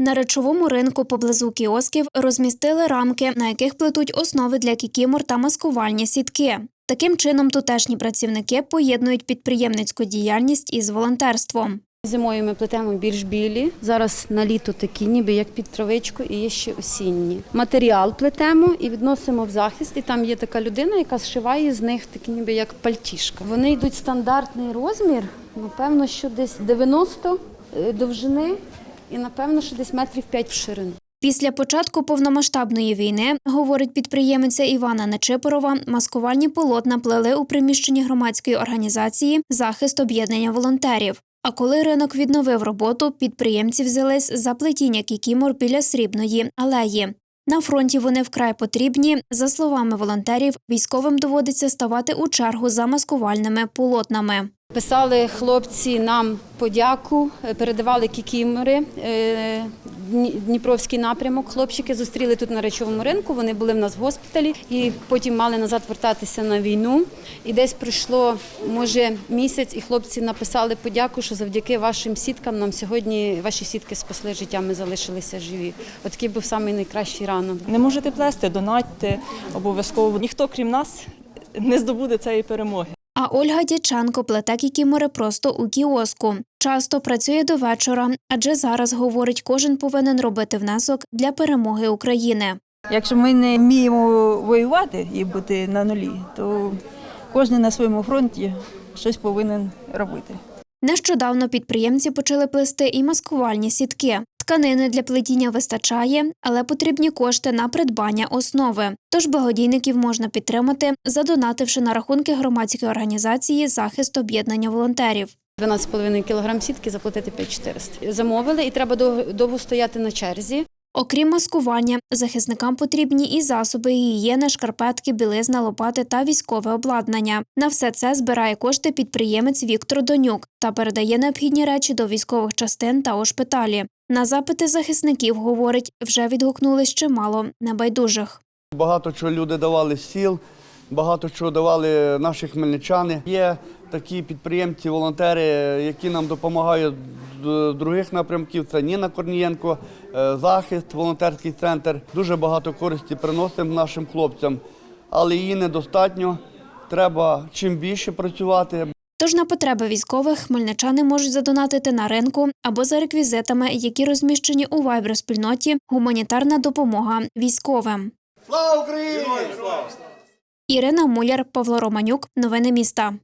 На речовому ринку поблизу кіосків розмістили рамки, на яких плетуть основи для кікімор та маскувальні сітки. Таким чином, тутешні працівники поєднують підприємницьку діяльність із волонтерством. Зимою ми плетемо більш білі. Зараз на літо такі, ніби як під травичку, і є ще осінні. Матеріал плетемо і відносимо в захист. І там є така людина, яка зшиває з них такі, ніби як пальтішка. Вони йдуть стандартний розмір, напевно, що десь 90 довжини, і напевно, що десь метрів 5 в ширину. Після початку повномасштабної війни, говорить підприємиця Івана Нечипорова, маскувальні полотна плели у приміщенні громадської організації Захист об'єднання волонтерів. А коли ринок відновив роботу, підприємці взялись за плетіння кікімор біля срібної алеї. На фронті вони вкрай потрібні. За словами волонтерів, військовим доводиться ставати у чергу за маскувальними полотнами. Писали хлопці нам подяку, е, передавали кікімори. е, Дніпровський напрямок. Хлопчики зустріли тут на речовому ринку. Вони були в нас в госпіталі і потім мали назад вертатися на війну. І десь пройшло може місяць, і хлопці написали подяку, що завдяки вашим сіткам нам сьогодні ваші сітки спасли життя. Ми залишилися живі. От такий був самий найкращий ранок. Не можете плести, донатьте обов'язково. Ніхто крім нас не здобуде цієї перемоги. А Ольга Дяченко плете кікімори просто у кіоску. Часто працює до вечора, адже зараз, говорить, кожен повинен робити внесок для перемоги України. Якщо ми не вміємо воювати і бути на нулі, то кожен на своєму фронті щось повинен робити. Нещодавно підприємці почали плести і маскувальні сітки. Тканини для плетіння вистачає, але потрібні кошти на придбання основи. Тож благодійників можна підтримати, задонативши на рахунки громадської організації Захист об'єднання волонтерів. 12,5 кг сітки заплатити 5400. Замовили і треба дов- довго стояти на черзі. Окрім маскування, захисникам потрібні і засоби гігієни, шкарпетки, білизна, лопати та військове обладнання. На все це збирає кошти підприємець Віктор Донюк та передає необхідні речі до військових частин та у шпиталі. На запити захисників, говорить, вже відгукнулись чимало небайдужих. Багато чого люди давали сіл, багато чого давали наші хмельничани. Є такі підприємці, волонтери, які нам допомагають з других напрямків. Це Ніна Корнієнко, е, захист, волонтерський центр. Дуже багато користі приносимо нашим хлопцям, але її недостатньо. Треба чим більше працювати. Тож на потреби військових хмельничани можуть задонатити на ринку або за реквізитами, які розміщені у вайбер-спільноті Гуманітарна допомога військовим. Слава Україні! Ірина Муляр, Павло Романюк. Новини міста.